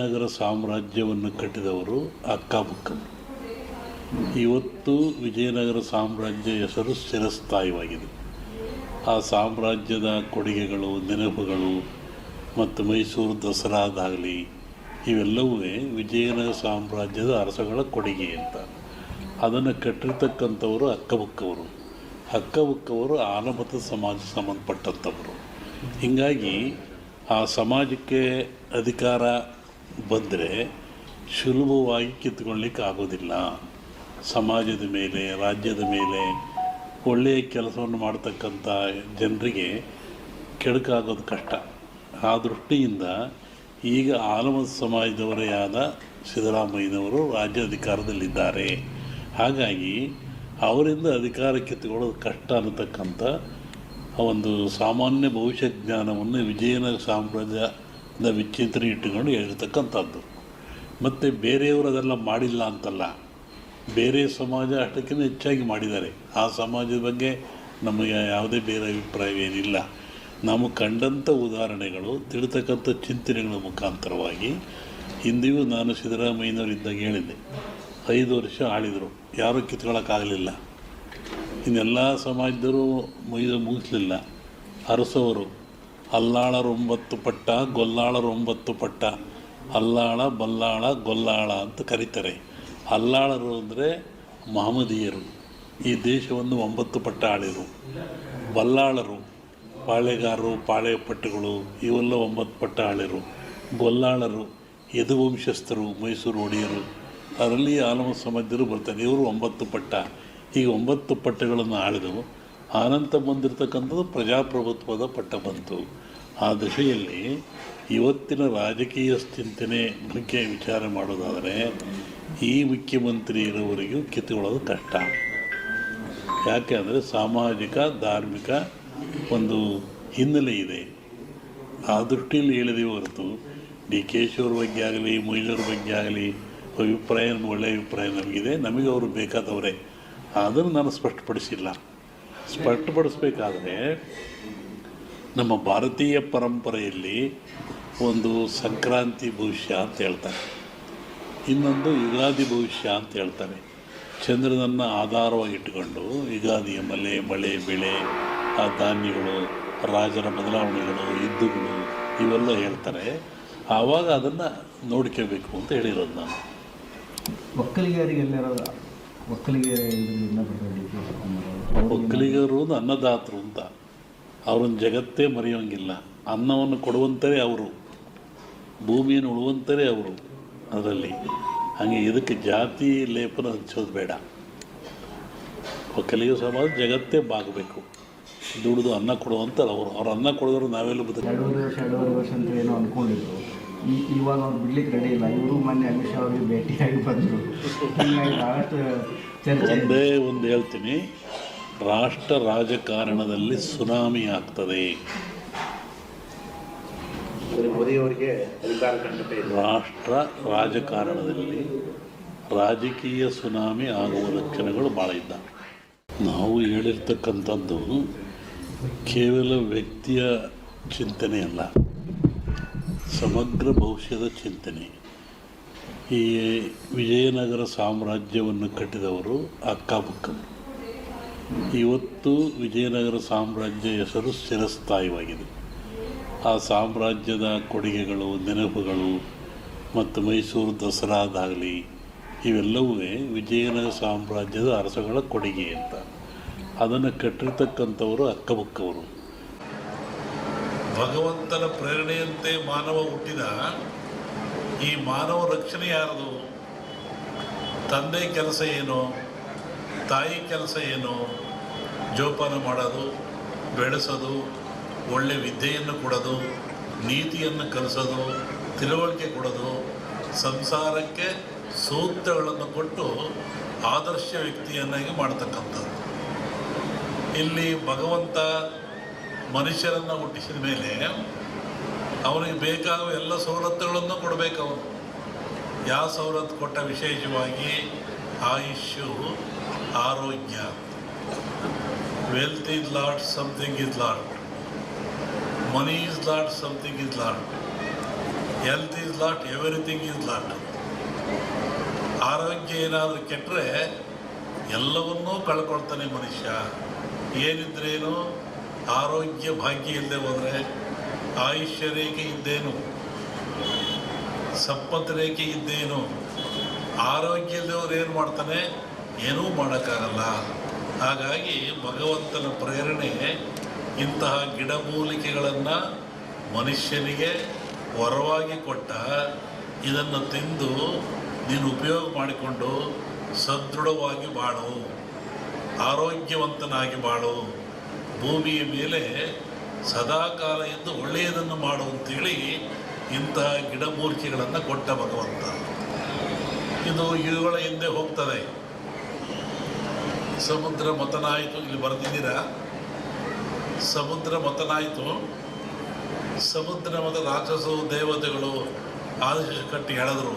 ವಿಜಯನಗರ ಸಾಮ್ರಾಜ್ಯವನ್ನು ಕಟ್ಟಿದವರು ಅಕ್ಕಬುಕ್ಕರು ಇವತ್ತು ವಿಜಯನಗರ ಸಾಮ್ರಾಜ್ಯ ಹೆಸರು ಶಿರಸ್ಥಾಯಿವಾಗಿದೆ ಆ ಸಾಮ್ರಾಜ್ಯದ ಕೊಡುಗೆಗಳು, ನೆನಪುಗಳು ಮತ್ತು ಮೈಸೂರು ದಸರಾದಾಗಲಿ, ಇವೆಲ್ಲವೂ ವಿಜಯನಗರ ಸಾಮ್ರಾಜ್ಯದ ಅರಸಗಳ ಕೊಡುಗೆ ಅಂತ. ಅದನ್ನು ಕಟ್ಟಿರ್ತಕ್ಕಂಥವರು ಅಕ್ಕಬುಕ್ಕವರು ಅಕ್ಕಬುಕ್ಕವರು ಆನಮತ ಸಮಾಜ ಸಂಬಂಧಪಟ್ಟಂಥವರು. ಹೀಗಾಗಿ ಆ ಸಮಾಜಕ್ಕೆ ಅಧಿಕಾರ ಬಂದರೆ ಸುಲಭವಾಗಿ ಕಿತ್ಕೊಳ್ಳಿಕ್ಕೆ ಆಗೋದಿಲ್ಲ. ಸಮಾಜದ ಮೇಲೆ, ರಾಜ್ಯದ ಮೇಲೆ ಒಳ್ಳೆಯ ಕೆಲಸವನ್ನು ಮಾಡ್ತಕ್ಕಂಥ ಜನರಿಗೆ ಕೆಡುಕಾಗೋದು ಕಷ್ಟ. ಆ ದೃಷ್ಟಿಯಿಂದ ಈಗ ಆಲಮದ ಸಮಾಜದವರೇ ಆದ ಸಿದ್ದರಾಮಯ್ಯನವರು ರಾಜ್ಯ ಅಧಿಕಾರದಲ್ಲಿದ್ದಾರೆ ಹಾಗಾಗಿ ಅವರಿಂದ ಅಧಿಕಾರ ಕಿತ್ತುಕೊಳ್ಳೋದು ಕಷ್ಟ ಅನ್ನತಕ್ಕಂಥ ಒಂದು ಸಾಮಾನ್ಯ ಭವಿಷ್ಯ ಜ್ಞಾನವನ್ನು ವಿಜಯನಗರ ಸಾಮ್ರಾಜ್ಯದ ವಿಚಿತ್ರ ಇಟ್ಟುಕೊಂಡು ಹೇಳಿರ್ತಕ್ಕಂಥದ್ದು. ಮತ್ತು ಬೇರೆಯವರು ಅದೆಲ್ಲ ಮಾಡಿಲ್ಲ ಅಂತಲ್ಲ, ಬೇರೆ ಸಮಾಜ ಅಷ್ಟಕ್ಕಿಂತ ಹೆಚ್ಚಾಗಿ ಮಾಡಿದ್ದಾರೆ. ಆ ಸಮಾಜದ ಬಗ್ಗೆ ನಮಗೆ ಯಾವುದೇ ಬೇರೆ ಅಭಿಪ್ರಾಯವೇನಿಲ್ಲ ನಾವು ಕಂಡಂಥ ಉದಾಹರಣೆಗಳು, ತಿಳಿತಕ್ಕಂಥ ಚಿಂತನೆಗಳ ಮುಖಾಂತರವಾಗಿ ಹಿಂದೆಯೂ ನಾನು ಸಿದ್ದರಾಮಯ್ಯನವರಿದ್ದಾಗ ಹೇಳಿದ್ದೆ. ಐದು ವರ್ಷ ಆಳಿದರು, ಯಾರೂ ಕಿತ್ಕೊಳ್ಳೋಕ್ಕಾಗಲಿಲ್ಲ ಇನ್ನೆಲ್ಲ ಸಮಾಜದವರು ಮುಗಿದ ಮುಗಿಸ್ಲಿಲ್ಲ. ಅರಸವರು ಅಲ್ಲಾಳರೊಂಬತ್ತು ಪಟ್ಟ ಗೊಲ್ಲಾಳರೊಂಬತ್ತು ಪಟ್ಟ, ಅಲ್ಲಾಳ ಬಲ್ಲಾಳ ಗೊಲ್ಲಾಳ ಅಂತ ಕರೀತಾರೆ. ಅಲ್ಲಾಳರು ಅಂದರೆ ಮಹಮ್ಮದೀಯರು ಈ ದೇಶವನ್ನು ಒಂಬತ್ತು ಪಟ್ಟ ಆಳಿದರು ಬಲ್ಲಾಳರು, ಪಾಳೆಗಾರರು ಪಾಳೆ ಪಟ್ಟುಗಳು ಇವೆಲ್ಲ ಒಂಬತ್ತು ಪಟ್ಟ ಆಳಿರು. ಗೊಲ್ಲಾಳರು, ಯದುವಂಶಸ್ಥರು, ಮೈಸೂರು ಒಡೆಯರು. ಅದರಲ್ಲಿ ಆಲಮ ಸಮಾಜರು ಬರ್ತಾರೆ. ಇವರು ಒಂಬತ್ತು ಪಟ್ಟ. ಈ ಒಂಬತ್ತು ಪಟ್ಟಗಳನ್ನು ಆಳಿದವು. ಆನಂತರ ಬಂದಿರತಕ್ಕಂಥದ್ದು ಪ್ರಜಾಪ್ರಭುತ್ವದ ಪಟ್ಟ ಬಂತು. ಆ ದಶೆಯಲ್ಲಿ ಇವತ್ತಿನ ರಾಜಕೀಯ ಚಿಂತನೆ ಬಗ್ಗೆ ವಿಚಾರ ಮಾಡೋದಾದರೆ ಈ ಮುಖ್ಯಮಂತ್ರಿ ಇರೋವರೆಗೂ ಕಿತ್ತುಕೊಳ್ಳೋದು ಕಷ್ಟ. ಯಾಕೆ ಅಂದರೆ ಸಾಮಾಜಿಕ, ಧಾರ್ಮಿಕ ಒಂದು ಹಿನ್ನೆಲೆ ಇದೆ. ಆ ದೃಷ್ಟಿಯಲ್ಲಿ ಹೇಳಿದೆ ಹೊರತು ಡಿ ಕೆ ಶಿವ್ರ ಬಗ್ಗೆ ಆಗಲಿ ಮೊಯ್ಲೂರ ಬಗ್ಗೆ ಆಗಲಿ ಅಭಿಪ್ರಾಯ ಒಳ್ಳೆಯ ಅಭಿಪ್ರಾಯ ನಮಗಿದೆ. ನಮಗೆ ಅವರು ಬೇಕಾದವರೇ. ಅದನ್ನು ನಾನು ಸ್ಪಷ್ಟಪಡಿಸಿಲ್ಲ. ಸ್ಪಷ್ಟಪಡಿಸ್ಬೇಕಾದ್ರೆ ನಮ್ಮ ಭಾರತೀಯ ಪರಂಪರೆಯಲ್ಲಿ ಒಂದು ಸಂಕ್ರಾಂತಿ ಭವಿಷ್ಯ ಅಂತ ಹೇಳ್ತಾರೆ. ಇನ್ನೊಂದು ಯುಗಾದಿ ಭವಿಷ್ಯ ಅಂತ ಹೇಳ್ತಾರೆ. ಚಂದ್ರನನ್ನು ಆಧಾರವಾಗಿ ಇಟ್ಟುಕೊಂಡು ಯುಗಾದಿಯ ಮಲೆ, ಮಳೆ, ಬೆಳೆ, ಆ ಧಾನ್ಯಗಳು, ರಾಜರ ಬದಲಾವಣೆಗಳು ಯುದ್ಧಗಳು ಇವೆಲ್ಲ ಹೇಳ್ತಾರೆ. ಆವಾಗ ಅದನ್ನು ನೋಡ್ಕೋಬೇಕು ಅಂತ ಹೇಳಿರೋದು ನಾನು. ಒಕ್ಕಲಿಗರಿಗೆಲ್ಲರ ಒಕ್ಕಲಿಗೆ ಇದರಿಂದ ಒಕ್ಕಲಿಗರು ಅನ್ನದಾತರು ಅಂತ. ಅವ್ರನ್ನ ಜಗತ್ತೇ ಮರೆಯೋಂಗಿಲ್ಲ. ಅನ್ನವನ್ನು ಕೊಡುವಂಥರೇ ಅವರು. ಭೂಮಿಯನ್ನು ಉಳುವಂಥರೇ ಅವರು ಅದರಲ್ಲಿ. ಹಾಗೆ ಇದಕ್ಕೆ ಜಾತಿ ಲೇಪನ ಹಚ್ಚೋದು ಬೇಡ. ಒಕ್ಕಲಿಗ ಸಮಾಜ ಜಗತ್ತೇ ಬಾಗಬೇಕು. ದುಡಿದು ಅನ್ನ ಕೊಡುವಂತ ಅವರು. ಅವ್ರು ಅನ್ನ ಕೊಡೋದ್ರು ನಾವೆಲ್ಲ ಬದುಕ ಎರಡೂವರೆ ವರ್ಷ ಎರಡೂವರೆ ವರ್ಷ ಅಂತ ಏನೋ ಅಂದ್ಕೊಂಡಿದ್ರು ಈ ಇವಾಗ ಅವ್ರು ಬಿಡ್ಲಿಕ್ಕೆ ರೆಡಿ ಇಲ್ಲ. ಇವರು ಮೊನ್ನೆ ಅಮಿತ್ ಶಾ ಅವರಿಗೆ ಭೇಟಿಯಾಗಿ ಬಂದರು. ಹೀಗಾಗಿ ಭಾಳಷ್ಟು ಚರ್ಚೆ ಇದೆ. ಒಂದೇ ಒಂದು ಹೇಳ್ತೀನಿ. ರಾಷ್ಟ್ರ ರಾಜಕಾರಣದಲ್ಲಿ ಸುನಾಮಿ ಆಗ್ತದೆ. ಮೋದಿಯವರಿಗೆ ರಾಷ್ಟ್ರ ರಾಜಕಾರಣದಲ್ಲಿ ರಾಜಕೀಯ ಸುನಾಮಿ ಆಗುವ ಲಕ್ಷಣಗಳು ಭಾಳ ಇದ್ದಾವೆ ನಾವು ಹೇಳಿರ್ತಕ್ಕಂಥದ್ದು ಕೇವಲ ವ್ಯಕ್ತಿಯ ಚಿಂತನೆ ಅಲ್ಲ. ಸಮಗ್ರ ಭವಿಷ್ಯದ ಚಿಂತನೆ. ಈ ವಿಜಯನಗರ ಸಾಮ್ರಾಜ್ಯವನ್ನು ಕಟ್ಟಿದವರು ಅಕ್ಕಬುಕ್ಕರು ಇವತ್ತು ವಿಜಯನಗರ ಸಾಮ್ರಾಜ್ಯ ಹೆಸರು ಚಿರಸ್ಥಾಯಿವಾಗಿದೆ ಆ ಸಾಮ್ರಾಜ್ಯದ ಕೊಡುಗೆಗಳು, ನೆನಪುಗಳು ಮತ್ತು ಮೈಸೂರು ದಸರಾದಾಗಲಿ ಇವೆಲ್ಲವೂ ವಿಜಯನಗರ ಸಾಮ್ರಾಜ್ಯದ ಅರಸಗಳ ಕೊಡುಗೆ ಅಂತ. ಅದನ್ನು ಕಟ್ಟಿರ್ತಕ್ಕಂಥವರು ಅಕ್ಕಬುಕ್ಕವರು ಭಗವಂತನ ಪ್ರೇರಣೆಯಂತೆ ಮಾನವ ಹುಟ್ಟಿದ ಈ ಮಾನವ ರಕ್ಷಣೆ ಯಾರದು? ತಂದೆ ಕೆಲಸ ಏನು? ತಾಯಿ ಕೆಲಸ ಏನು? ಜೋಪಾನ ಮಾಡೋದು, ಬೆಳೆಸೋದು, ಒಳ್ಳೆ ವಿದ್ಯೆಯನ್ನು ಕೊಡೋದು, ನೀತಿಯನ್ನು ಕಲಿಸೋದು, ತಿಳುವಳಿಕೆ ಕೊಡೋದು, ಸಂಸಾರಕ್ಕೆ ಸೂತ್ರಗಳನ್ನು ಕೊಟ್ಟು ಆದರ್ಶ ವ್ಯಕ್ತಿಯನ್ನಾಗಿ ಮಾಡ್ತಕ್ಕಂಥದ್ದು. ಇಲ್ಲಿ ಭಗವಂತ ಮನುಷ್ಯರನ್ನು ಹುಟ್ಟಿಸಿದ ಮೇಲೆ ಅವನಿಗೆ ಬೇಕಾಗುವ ಎಲ್ಲ ಸವಲತ್ತುಗಳನ್ನು ಕೊಡಬೇಕು ಅವನು. ಯಾವ ಸವಲತ್ತು ಕೊಟ್ಟ ವಿಶೇಷವಾಗಿ ಆಯುಷ್ಯು, ಆರೋಗ್ಯ. Wealth is lost something is lost money is lost something is lost health is lost everything is lost ಆರೋಗ್ಯ ಏನಾದರೂ ಕೆಟ್ಟರೆ ಎಲ್ಲವನ್ನೂ ಕಳ್ಕೊಳ್ತಾನೆ ಮನುಷ್ಯ. ಏನಿದ್ರೇನು? ಆರೋಗ್ಯ ಭಾಗ್ಯ ಇಲ್ಲದೆ ಹೋದರೆ ಆಯುಷ್ಯ ರೇಖೆ ಇದ್ದೇನು? ಸಂಪತ್ತು ರೇಖೆ ಇದ್ದೇನು? ಆರೋಗ್ಯ ಇಲ್ಲದವ್ರು ಏನು ಮಾಡ್ತಾನೆ? ಏನೂ ಮಾಡೋಕ್ಕಾಗಲ್ಲ. ಹಾಗಾಗಿ ಭಗವಂತನ ಪ್ರೇರಣೆ ಇಂತಹ ಗಿಡಮೂಲಿಕೆಗಳನ್ನು ಮನುಷ್ಯನಿಗೆ ವರವಾಗಿ ಕೊಟ್ಟ ಇದನ್ನು ತಿಂದು ನೀನು ಉಪಯೋಗ ಮಾಡಿಕೊಂಡು ಸದೃಢವಾಗಿ ಬಾಳು. ಆರೋಗ್ಯವಂತನಾಗಿ ಬಾಳು. ಭೂಮಿಯ ಮೇಲೆ ಸದಾಕಾಲ ಎಂದು ಒಳ್ಳೆಯದನ್ನು ಮಾಡು ಅಂತೇಳಿ ಇಂತಹ ಗಿಡಮೂರ್ತಿಗಳನ್ನು ಕೊಟ್ಟ ಭಗವಂತ. ಇದು ಇವುಗಳ ಹಿಂದೆ ಹೋಗ್ತದೆ. ಸಮುದ್ರ ಮತನಾಯಿತು, ಇಲ್ಲಿ ಬರೆದಿದ್ದೀರಾ? ಸಮುದ್ರ ಮತನಾಯಿತು. ಸಮುದ್ರ ಮತ ರಾಕ್ಷಸರು, ದೇವತೆಗಳು ಆದೇಶ ಕಟ್ಟಿ ಹೇಳಿದ್ರು